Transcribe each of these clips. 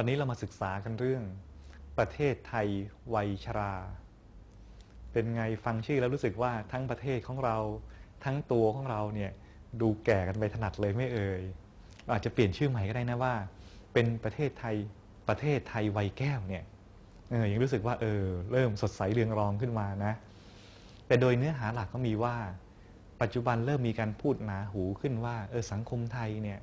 วันนี้เรามาศึกษากันเรื่อง ประเทศไทยวัยชรา เป็นไงฟังชื่อแล้วรู้สึกว่าทั้งประเทศของเรา ทั้งตัวของเราเนี่ยดูแก่กันไปถนัดเลยไม่เอ่ยอาจจะเปลี่ยนชื่อใหม่ก็ได้นะว่า เป็นประเทศไทยประเทศไทยวัยแก้วเนี่ยเออยังรู้สึกว่าเออเริ่มสดใสเรืองรองขึ้นมานะ แต่โดยเนื้อหาหลักก็มีว่า ปัจจุบันเริ่มมีการพูดหนาหูขึ้นว่าเออสังคมไทยเนี่ย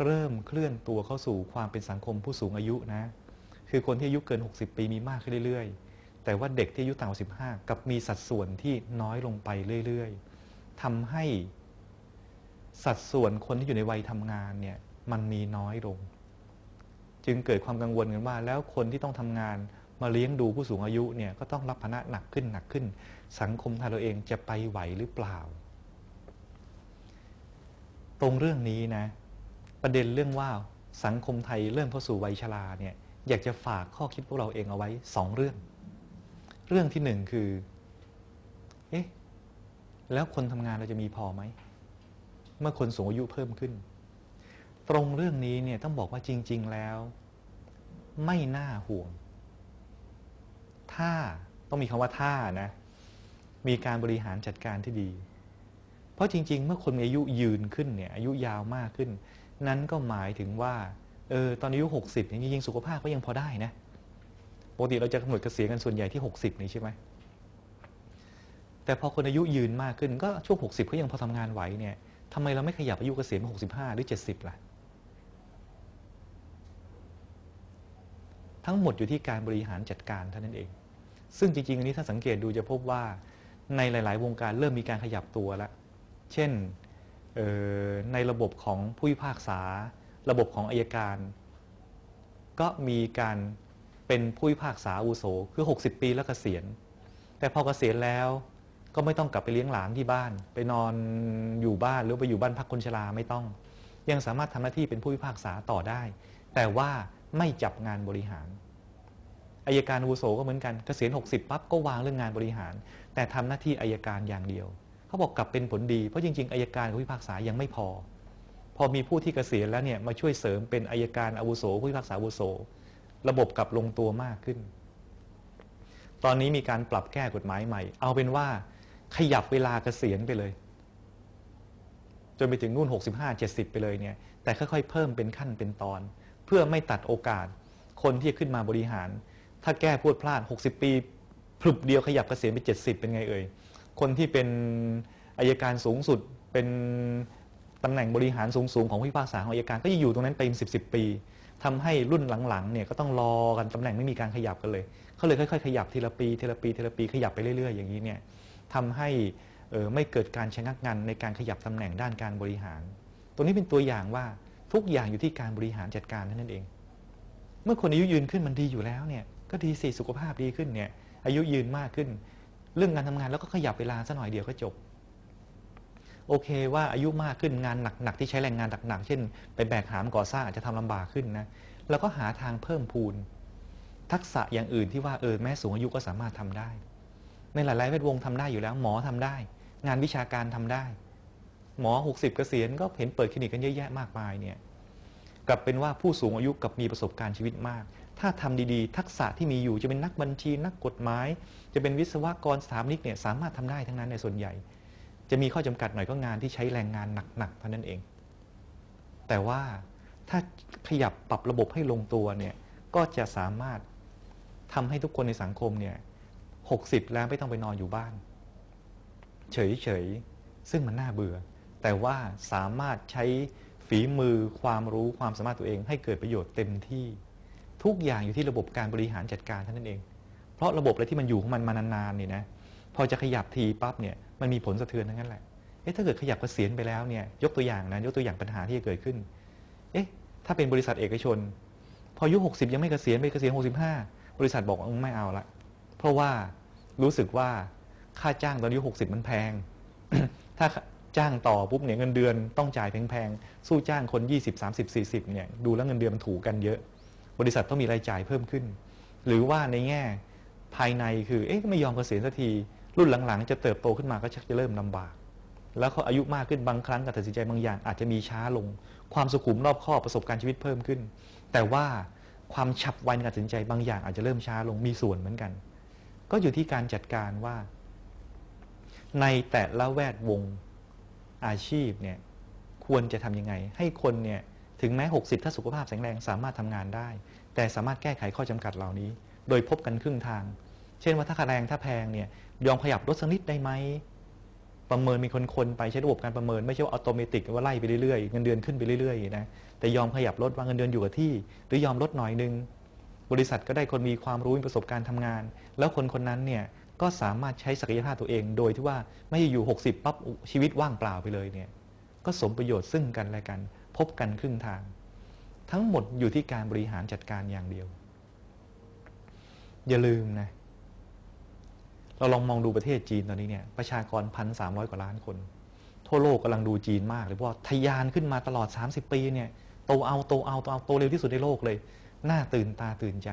เริ่มเคลื่อนตัวเข้าสู่ความเป็นสังคมผู้สูงอายุนะ คือคนที่อายุเกิน 60 ปีมีมากขึ้นเรื่อยๆ แต่ว่าเด็กที่อายุต่ำกว่า 15 กับมีสัดส่วนที่น้อยลงไปเรื่อยๆทำให้สัดส่วนคนที่อยู่ในวัยทำงานเนี่ยมันมีน้อยลง จึงเกิดความกังวลกันว่า แล้วคนที่ต้องทำงานมาเลี้ยงดูผู้สูงอายุเนี่ยก็ต้องรับภาระหนักขึ้นหนักขึ้น สังคมไทยเราเองจะไปไหวหรือเปล่า ตรงเรื่องนี้นะ ประเด็นเรื่องว่าสังคมไทยเริ่มเข้าสู่วัยชราเนี่ยอยากจะฝากข้อคิดพวกเราเองเอาไว้สองเรื่อง เรื่องที่หนึ่งคือ เอ๊ะ แล้วคนทำงานเราจะมีพอไหม เมื่อคนสูงอายุเพิ่มขึ้น ตรงเรื่องนี้เนี่ยต้องบอกว่าจริง ๆ แล้ว ไม่น่าห่วง ถ้าต้องมีคำว่าถ้านะ มีการบริหารจัดการที่ดี เพราะจริง ๆ เมื่อคนมีอายุยืนขึ้นเนี่ยอายุยาวมากขึ้น นั้นก็หมายถึงว่าเออตอนอายุหกสิบจริงๆสุขภาพก็ยังพอได้นะปกติเราจะกำหนดเกษียณกันส่วนใหญ่ที่หกสิบนี่ใช่ไหมแต่พอคนอายุยืนมากขึ้นก็ช่วงหกสิบก็ยังพอทำงานไหวเนี่ยทำไมเราไม่ขยับอายุเกษียณมาหกสิบห้าหรือเจ็ดสิบล่ะทั้งหมดอยู่ที่การบริหารจัดการเท่านั้นเอง ซึ่งจริงๆ อันนี้ถ้าสังเกตดูจะพบว่าในหลาย ๆ วงการเริ่มมีการขยับตัวแล้ว เช่น ในระบบของผู้พิพากษา ระบบของอายการ ก็มีการเป็นผู้พิพากษาอาวุโสคือ 60 ปีแล้วเกษียณ แต่พอเกษียณแล้วก็ไม่ต้องกลับไปเลี้ยงหลานที่บ้าน ไปนอนอยู่บ้านหรือไปอยู่บ้านพักคนชราไม่ต้อง ยังสามารถทำหน้าที่เป็นผู้พิพากษาต่อได้ แต่ว่าไม่จับงานบริหารอายการอาวุโสก็เหมือนกันเกษียณ 60 ปั๊บก็วางเรื่องงานบริหาร แต่ทำหน้าที่อายการอย่างเดียว เขาบอกกลับเป็นผลดีเพราะจริง ๆอายการกับผู้พิพากษายังไม่พอ พอมีผู้ที่เกษียณแล้วเนี่ยมาช่วยเสริมเป็นอายการอาวุโสผู้พิพากษาอาวุโส ระบบกลับลงตัวมากขึ้น ตอนนี้มีการปรับแก้กฎหมายใหม่ เอาเป็นว่าขยับเวลาเกษียณไปเลย จนไปถึงนู่น 65 70 ไปเลยเนี่ยแต่ค่อยๆเพิ่มเป็นขั้นเป็นตอน เพื่อไม่ตัดโอกาสคนที่จะขึ้นมาบริหาร ถ้าแก้พูดพลาด 60 ปีพลุบเดียวขยับเกษียณไป 70 เป็นไงเอ่ย คนที่เป็นอายการสูงสุด เป็นตำแหน่งบริหารสูงๆของผู้พิพากษาของอายการก็จะอยู่ตรงนั้นไปสิบสิบปีทำให้รุ่นหลังๆเนี่ยก็ต้องรอกันตำแหน่งไม่มีการขยับกันเลยเขาเลยค่อยๆ ขยับทีละปีทีละปีทีละปีขยับไปเรื่อยๆ อย่างนี้เนี่ยทำให้ไม่เกิดการชะงักงันในการขยับตำแหน่งด้านการบริหาร ตัวนี้เป็นตัวอย่างว่าทุกอย่างอยู่ที่การบริหารจัดการนั่นเอง เมื่อคนอายุยืนขึ้นมันดีอยู่แล้วเนี่ยก็ดีสิสุขภาพดีขึ้นเนี่ยอายุยืนมากขึ้น เรื่องงานทำงานแล้วก็ขยับเวลาสัหน่อยเดียวก็จบ โอเคว่าอายุมากขึ้นงานหนักๆที่ใช้แรงงานหนักๆเช่น ไปแบกหามก่อสร้างอาจจะทำลำบากขึ้นนะแล้วก็หาทางเพิ่มพูน ทักษะอย่างอื่นที่ว่าเออแม้สูงอายุก็สามารถทำได้ ในหลายๆแวดวงทำได้อยู่แล้ว หมอทำได้ งานวิชาการทำได้ หมอ 60 เกษียณก็เห็นเปิดคลินิกกันเยอะแยะมากมายเนี่ย กลับเป็นว่าผู้สูงอายุกับมีประสบการณ์ชีวิตมาก ถ้าทำดีๆ ทักษะที่มีอยู่จะเป็นนักบัญชี นักกฎหมาย จะเป็นวิศวกรสถาปนิกเนี่ยสามารถทำได้ทั้งนั้นในส่วนใหญ่ จะมีข้อจำกัดหน่อยก็งานที่ใช้แรงงานหนักๆเท่านั้นเอง แต่ว่าถ้าขยับปรับระบบให้ลงตัวเนี่ยก็จะสามารถทำให้ทุกคนในสังคมเนี่ย60แล้วไม่ต้องไปนอนอยู่บ้าน เฉยๆซึ่งมันน่าเบื่อ แต่ว่าสามารถใช้ ฝีมือความรู้ความสามารถตัวเอง ให้เกิดประโยชน์เต็มที่ ทุกอย่างอยู่ที่ระบบการบริหารจัดการเท่านั้นเอง เพราะระบบอะไรที่มันอยู่ของมันมานานๆนี่นะพอจะขยับทีปั๊บเนี่ยมันมีผลสะเทือนทั้งนั้นแหละเอ๊ะถ้าเกิดขยับเกษียณไปแล้วเนี่ยยกตัวอย่างนะยกตัวอย่างปัญหาที่จะเกิดขึ้นเอ๊ะถ้าเป็นบริษัทเอกชน พออายุ60 ยังไม่เกษียณไปเกษียณ65 บริษัทบอกว่าไม่เอาละเพราะว่ารู้สึกว่าค่าจ้างตอนอายุหกสิบมันแพง ถ้า จ้างต่อปุ๊บเนี่ยเงินเดือนต้องจ่ายแพงๆสู้จ้างคน 20 30 40เนี่ยดูแล้วเงินเดือนมันถูกกันเยอะ บริษัทต้องมีรายจ่ายเพิ่มขึ้น หรือว่าในแง่ภายในคือเอ๊ะไม่ยอมเกษียณสักที รุ่นหลังๆ จะเติบโตขึ้นมาก็ชักจะเริ่มลำบาก แล้วเขาอายุมากขึ้นบางครั้งการตัดสินใจบางอย่าง อาจจะมีช้าลง ความสุขุมรอบคอบประสบการณ์ชีวิตเพิ่มขึ้น แต่ว่าความฉับไวในการตัดสินใจบางอย่างอาจจะเริ่มช้าลงมีส่วนเหมือนกัน ก็อยู่ที่การจัดการว่า ในแต่ละแวดวง อาชีพเนี่ยควรจะทำยังไง ให้คนเนี่ยถึงแม้ 60 ถ้าสุขภาพแข็งแรงสามารถทำงานได้ แต่สามารถแก้ไขข้อจำกัดเหล่านี้ โดยพบกันครึ่งทาง เช่นว่าถ้าค่าแรงถ้าแพงเนี่ยยอมขยับลดสักนิดได้ไหมประเมินมีคนคนไปใช้ระบบการประเมินไม่ใช่ว่าอัตโนมัติว่าไล่ไปเรื่อยๆเงินเดือนขึ้นไปเรื่อยๆนะแต่ยอมขยับลดว่าเงินเดือนอยู่กับที่ หรือยอมลดหน่อยนึงบริษัทก็ได้คนมีความรู้มีประสบการณ์ทำงาน แล้วคนคนนั้นเนี่ย ก็สามารถใช้ศักยภาพตัวเอง โดยที่ว่าไม่อยู่ 60 ปั๊บชีวิตว่างเปล่าไปเลยเนี่ยก็สมประโยชน์ซึ่งกันและกัน พบกันครึ่งทาง ทั้งหมดอยู่ที่การบริหารจัดการอย่างเดียว อย่าลืมนะ เราลองมองดูประเทศจีนตอนนี้เนี่ยประชากรพันสามร้อยกว่าล้านคน ทั่วโลกกำลังดูจีนมากเลยเพราะว่าทะยานขึ้นมาตลอด 30 ปีเนี่ยโตเอาโตเอาโตเอาโตเร็วที่สุดในโลกเลย น่าตื่นตาตื่นใจ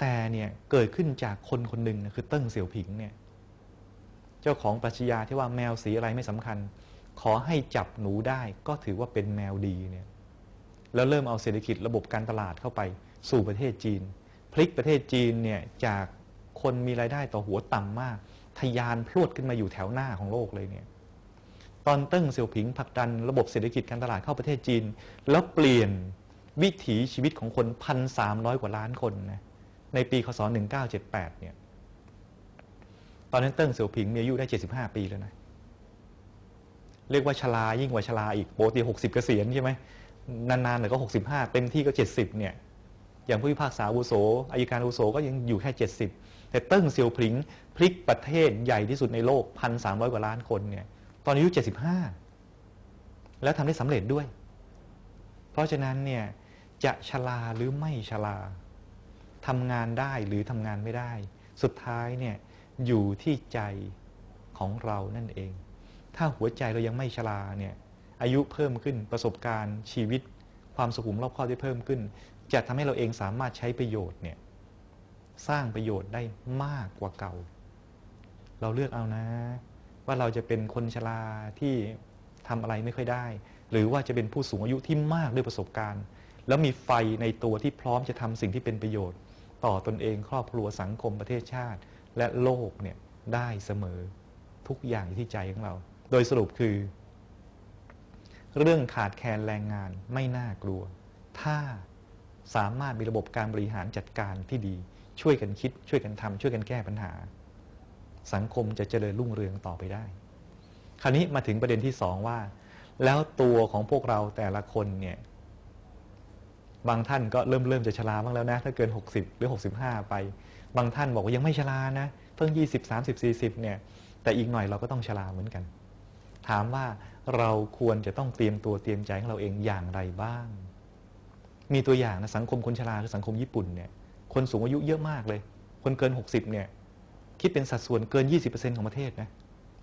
แต่เนี่ยเกิดขึ้นจากคนคนหนึ่งนะคือเติ้งเสี่ยวผิงเนี่ยเจ้าของปรัชญาที่ว่าแมวสีอะไรไม่สำคัญ ขอให้จับหนูได้ก็ถือว่าเป็นแมวดีเนี่ยแล้วเริ่มเอาเศรษฐกิจระบบการตลาดเข้าไปสู่ประเทศจีน พลิกประเทศจีนเนี่ยจากคนมีรายได้ต่อหัวต่ำมาก ทยานพรวดขึ้นมาอยู่แถวหน้าของโลกเลยเนี่ยตอนเติ้งเสี่ยวผิงผลักดันระบบเศรษฐกิจการตลาดเข้าประเทศจีน แล้วเปลี่ยนวิถีชีวิตของคนพันสามร้อยกว่าล้านคนนะ ในปีคศ 1978 เนี่ย ตอนนั้นเติ้งเสี่ยวผิงมีอายุได้ 75 ปีแล้วนะ เรียกว่าชรายิ่งกว่าชราอีกปกติ60 เกษียณใช่ไหม นานๆหน่อยก็ 65 เต็มที่ก็ 70 เนี่ย อย่างผู้พิพากษาอาวุโสอายการอุโสก็ยังอยู่แค่ 70 แต่เติ้งเซียวผิง พลิกประเทศใหญ่ที่สุดในโลก 1,300 กว่าล้านคนเนี่ย ตอนอายุ 75 แล้วทำได้สำเร็จด้วย เพราะฉะนั้นเนี่ยจะชลาหรือไม่ชลา ทำงานได้หรือทำงานไม่ได้ สุดท้ายเนี่ยอยู่ที่ใจของเรานั่นเอง ถ้าหัวใจเรายังไม่ชลาเนี่ยอายุเพิ่มขึ้นประสบการณ์ชีวิต ความสุขุมรอบคอบที่เพิ่มขึ้น จะทำให้เราเองสามารถใช้ประโยชน์เนี่ยสร้างประโยชน์ได้มากกว่าเก่า เราเลือกเอานะ ว่าเราจะเป็นคนชราที่ทำอะไรไม่ค่อยได้ หรือว่าจะเป็นผู้สูงอายุที่มากด้วยประสบการณ์ แล้วมีไฟในตัวที่พร้อมจะทำสิ่งที่เป็นประโยชน์ ต่อตนเองครอบครัวสังคมประเทศชาติ และโลกเนี่ยได้เสมอทุกอย่างอยู่ที่ใจของเรา โดยสรุปคือ เรื่องขาดแคลนแรงงานไม่น่ากลัว ถ้าสามารถมีระบบการบริหารจัดการที่ดี ช่วยกันคิด ช่วยกันทำช่วยกันแก้ปัญหา สังคมจะเจริญรุ่งเรืองต่อไปได้ คราวนี้มาถึงประเด็นที่สองว่า แล้วตัวของพวกเราแต่ละคนเนี่ย บางท่านก็เริ่มเริ่มจะชราบ้างแล้วนะ ถ้าเกิน 60 หรือ 65 ไป บางท่านบอกว่ายังไม่ชรานะ เพิ่ง 20 30 40 เนี่ย แต่อีกหน่อยเราก็ต้องชราเหมือนกัน ถามว่าเราควรจะต้องเตรียมตัวเตรียมใจของเราเองอย่างไรบ้าง มีตัวอย่างนะสังคมคนชราคือสังคมญี่ปุ่นเนี่ย คนสูงอายุเยอะมากเลย คนเกิน 60 เนี่ย คิดเป็นสัดส่วนเกิน 20%ของประเทศนะ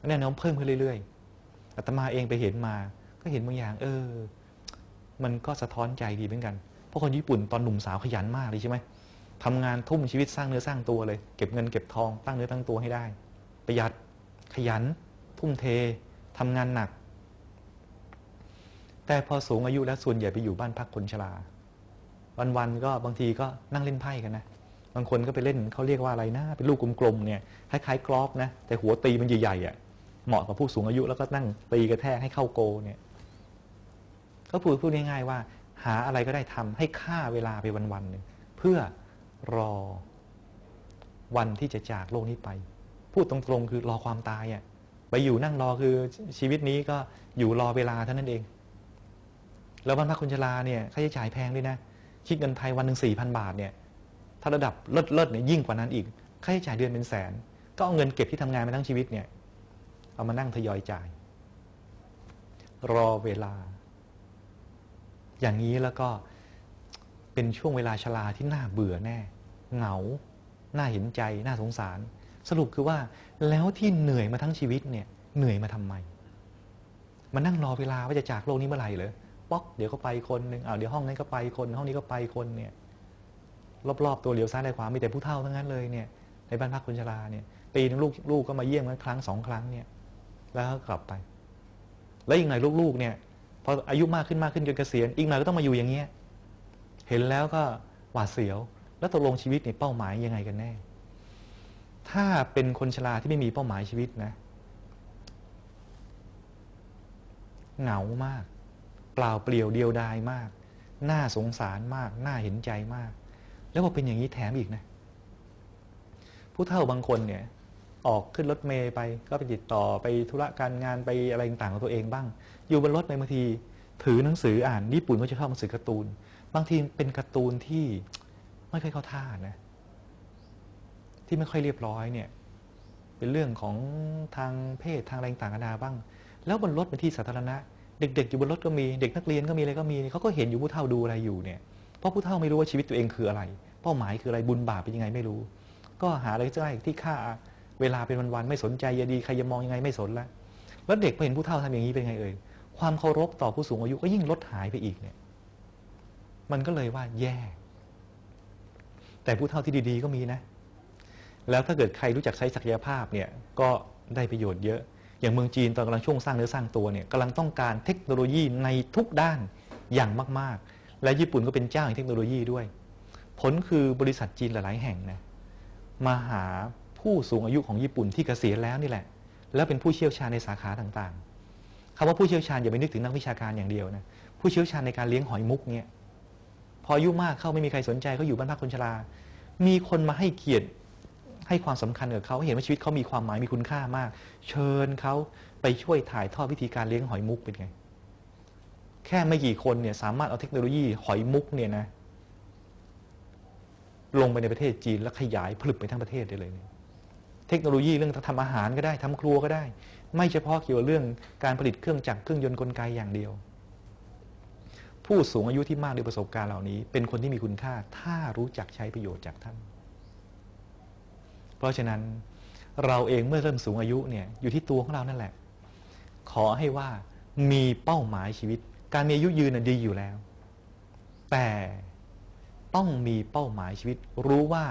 แน่นอนเพิ่มขึ้นเรื่อยๆอาตมาเองไปเห็นมา ก็เห็นบางอย่าง เออ มันก็สะท้อนใจดีเหมือนกัน ราะคนญี่ปุ่นตอนหนุ่มสาวขยันมากเลยใช่ไหมทำงานทุ่มชีวิตสร้างเนื้อสร้างตัวเลย เก็บเงินเก็บทองตั้งเนื้อตั้งตัวให้ได้ ประหยัดขยัน ทุ่มเททำงานหนัก แต่พอสูงอายุแล้วส่วนใหญ่ไปอยู่บ้านพักคนชราวันๆก็บางทีก็นั่งเล่นไพ่กันนะบางคนก็ไปเล่นเขาเรียกว่าอะไรนะเป็นลูกกลมๆเนี่ยคล้ายๆกรอบนะแต่หัวตีมันใหญ่ๆอะเหมาะกับผู้สูงอายุแล้วก็นั่งตีกระแทกให้เข้าโกเนี่ย ก็พูดพูดง่ายๆว่า หาอะไรก็ได้ทำให้ค่าเวลาไปวันๆหนึ่งเพื่อรอวันที่จะจากโลกนี้ไป พูดตรงๆคือรอความตายอะไปอยู่นั่งรอคือชีวิตนี้ก็อยู่รอเวลาเท่านั้นเอง แล้วบ้านพักคนชราเนี่ยค่าใช้จ่ายแพงด้วยนะคิดเงินไทยวันหนึ่งสี่พันบาทเนี่ยถ้าระดับเลิศเลิศเนี่ยยิ่งกว่านั้นอีกค่าใช้จ่ายเดือนเป็นแสน ก็เอาเงินเก็บที่ทำงานมาทั้งชีวิตเนี่ยเอามานั่งทยอยจ่าย รอเวลา อย่างนี้แล้วก็เป็นช่วงเวลาชราที่น่าเบื่อแน่ เหงา น่าเห็นใจ น่าสงสาร สรุปคือว่าแล้วที่เหนื่อยมาทั้งชีวิตเนี่ย เหนื่อยมาทำไม มานั่งรอเวลาว่าจะจากโลกนี้เมื่อไหร่เลยป๊อกเดี๋ยวก็ไปคนหนึ่งอ้าวเดี๋ยวห้องนั้นก็ไปคน ห้องนี้ก็ไปคนเนี่ย รอบๆตัวเหลียวซ้ายไหขวามีแต่ผู้เฒ่าทั้งนั้นเลยเนี่ย ในบ้านพักคนชราเนี่ยปีนึงลูกลูกก็มาเยี่ยมกันครั้งสองครั้งเนี่ย แล้วก็กลับไป แล้วอีกหน่อยลูกๆเนี่ย พออายุมากขึ้นมากขึ้นจนเกษียณอีกหน่อยก็ต้องมาอยู่อย่างเงี้ยเห็นแล้วก็หวาดเสียว แล้วตกลงชีวิตในเป้าหมายยังไงกันแน่ ถ้าเป็นคนชราที่ไม่มีเป้าหมายชีวิตนะเหงามาก เปล่าเปลี่ยวเดียวดายมากน่าสงสารมากน่าเห็นใจมาก แล้วพอเป็นอย่างนี้แถมอีกนะ ผู้เฒ่าบางคนเนี่ย ออกขึ้นรถเมย์ไป ก็ไปติดต่อไปธุระการงานไปอะไรต่างๆของตัวเองบ้าง อยู่บนรถไปบางทีถือหนังสืออ่านญี่ปุ่นก็จะชอบหนังสือการ์ตูน บางทีเป็นการ์ตูนที่ไม่ค่อยเข้าท่านะที่ไม่ค่อยเรียบร้อยเนี่ย เป็นเรื่องของทางเพศทางอะไรต่างๆนานาบ้าง แล้วบนรถเป็นที่สาธารณะ เด็ก ๆ อยู่บนรถก็มีเด็กนักเรียนก็มีอะไรก็มีเขาก็เห็นอยู่ผู้เฒ่าดูอะไรอยู่เนี่ยเพราะผู้เฒ่าไม่รู้ว่าชีวิตตัวเองคืออะไร เป้าหมายคืออะไรบุญบาปเป็นยังไงไม่รู้ ก็หาอะไรก็ได้ที่ค่า เวลาเป็นวันๆไม่สนใจยาดีใครจะมองยังไงไม่สนละแล้วเด็กพอเห็นผู้เฒ่าทำอย่างนี้เป็นไงเอ่ยความเคารพต่อผู้สูงอายุก็ยิ่งลดหายไปอีกเนี่ย มันก็เลยว่าแย่ แต่ผู้เฒ่าที่ดีๆก็มีนะ แล้วถ้าเกิดใครรู้จักใช้ศักยภาพเนี่ยก็ได้ประโยชน์เยอะ อย่างเมืองจีนตอนกำลังช่วงสร้างเนื้อสร้างตัวเนี่ยกำลังต้องการเทคโนโลยีในทุกด้านอย่างมาก ๆ และญี่ปุ่นก็เป็นเจ้าแห่งเทคโนโลยีด้วย ผลคือบริษัทจีนหลายๆแห่งนะมาหา ผู้สูงอายุของญี่ปุ่นที่เกษียณแล้วนี่แหละ แล้วเป็นผู้เชี่ยวชาญในสาขาต่างๆคำว่าผู้เชี่ยวชาญอย่าไปนึกถึงนักวิชาการอย่างเดียวนะผู้เชี่ยวชาญในการเลี้ยงหอยมุกเนี่ยพออายุมากเข้าไม่มีใครสนใจเขาอยู่บ้านพักคนชรา มีคนมาให้เกียรติให้ความสำคัญกับเขาเห็นว่าชีวิตเขามีความหมายมีคุณค่ามาก เชิญเขาไปช่วยถ่ายทอดวิธีการเลี้ยงหอยมุกเป็นไง แค่ไม่กี่คนเนี่ยสามารถเอาเทคโนโลยีหอยมุกเนี่ยนะลงไปในประเทศจีนแล้วขยายผลึกไปทั้งประเทศได้เลยเทคโนโลยีเรื่องทำอาหารก็ได้ทำครัวก็ได้ ไม่เฉพาะเกี่ยวกับเรื่องการผลิตเครื่องจักรเครื่องยนต์กลไกอย่างเดียว ผู้สูงอายุที่มากด้วยประสบการณ์เหล่านี้ เป็นคนที่มีคุณค่า ถ้ารู้จักใช้ประโยชน์จากท่าน เพราะฉะนั้นเราเองเมื่อเริ่มสูงอายุเนี่ยอยู่ที่ตัวของเรานั่นแหละ ขอให้ว่ามีเป้าหมายชีวิต การมีอายุยืนน่ะดีอยู่แล้ว แต่ต้องมีเป้าหมายชีวิต รู้ว่า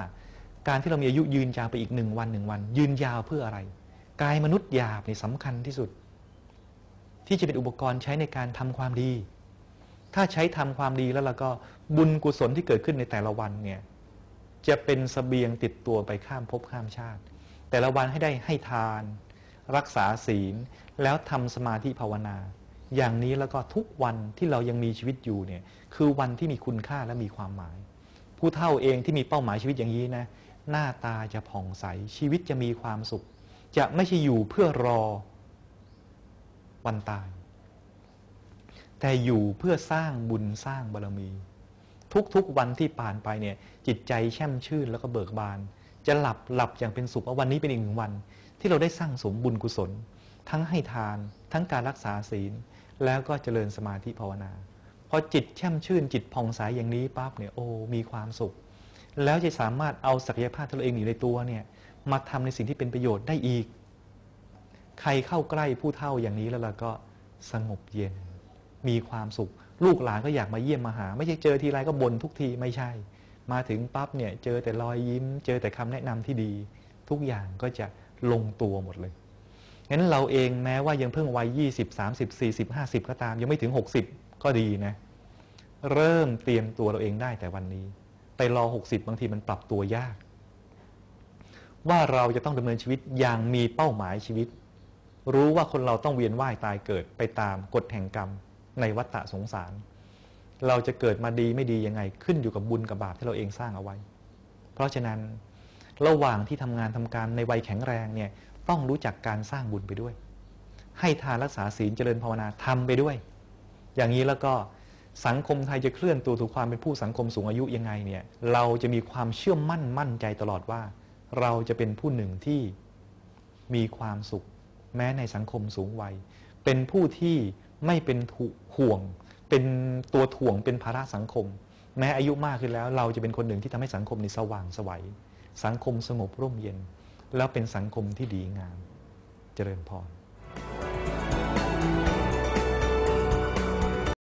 การที่เรามีอายุยืนยาวไปอีกหนึ่งวันหนึ่งวัน ยืนยาวเพื่ออะไร กายมนุษย์หยาบนี่สำคัญที่สุด ที่จะเป็นอุปกรณ์ใช้ในการทำความดี ถ้าใช้ทำความดีแล้วเราก็บุญกุศลที่เกิดขึ้นในแต่ละวันเนี่ยจะเป็นสเสบียงติดตัวไปข้ามภพข้ามชาติ แต่ละวันให้ได้ให้ทาน รักษาศีล แล้วทำสมาธิภาวนา อย่างนี้แล้วก็ทุกวันที่เรายังมีชีวิตอยู่เนี่ยคือวันที่มีคุณค่าและมีความหมาย ผู้เฒ่าเองที่มีเป้าหมายชีวิตอย่างนี้นะ หน้าตาจะผ่องใส ชีวิตจะมีความสุข จะไม่ใช่อยู่เพื่อรอวันตาย แต่อยู่เพื่อสร้างบุญสร้างบารมี ทุกๆวันที่ผ่านไปเนี่ย จิตใจแช่มชื่นแล้วก็เบิกบาน จะหลับหลับอย่างเป็นสุขว่าวันนี้เป็นอีกหนึ่งวัน ที่เราได้สร้างสมบุญกุศล ทั้งให้ทาน ทั้งการรักษาศีล แล้วก็เจริญสมาธิภาวนาพอจิตแช่มชื่นจิตผ่องใสยอย่างนี้ปั๊บเนี่ยโอ้มีความสุข แล้วจะสามารถเอาศักยภาพที่เราเองอยู่ในตัวเนี่ยมาทำในสิ่งที่เป็นประโยชน์ได้อีก ใครเข้าใกล้ผู้เฒ่าอย่างนี้แล้วเราก็สงบเย็น มีความสุข ลูกหลานก็อยากมาเยี่ยมมาหา ไม่ใช่เจอทีไรก็บ่นทุกทีไม่ใช่ มาถึงปั๊บเนี่ยเจอแต่รอยยิ้ม เจอแต่คำแนะนำที่ดี ทุกอย่างก็จะลงตัวหมดเลยงั้นเราเองแม้ว่ายังเพิ่งวัย20 30 40 50 ก็ตาม ยังไม่ถึง 60 ก็ดีนะ เริ่มเตรียมตัวเราเองได้แต่วันนี้ ไปรอ 60 บางทีมันปรับตัวยาก ว่าเราจะต้องดำเนินชีวิตอย่างมีเป้าหมายชีวิต รู้ว่าคนเราต้องเวียนว่ายตายเกิดไปตามกฎแห่งกรรมในวัฏฏะสงสาร เราจะเกิดมาดีไม่ดียังไงขึ้นอยู่กับบุญกับบาปที่เราเองสร้างเอาไว้ เพราะฉะนั้นระหว่างที่ทำงานทำการในวัยแข็งแรงเนี่ยต้องรู้จักการสร้างบุญไปด้วย ให้ทานรักษาศีลเจริญภาวนาทำไปด้วย อย่างนี้แล้วก็ สังคมไทยจะเคลื่อนตัวถูกความเป็นผู้สังคมสูงอายุยังไงเนี่ยเราจะมีความเชื่อมั่นมั่นใจตลอดว่า เราจะเป็นผู้หนึ่งที่มีความสุข แม้ในสังคมสูงวัย เป็นผู้ที่ไม่เป็นห่วง เป็นตัวถ่วงเป็นภาระสังคม แม้อายุมากขึ้นแล้ว เราจะเป็นคนหนึ่งที่ทำให้สังคมนี้สว่างสวัย สังคมสงบร่มเย็น แล้วเป็นสังคมที่ดีงาม เจริญพร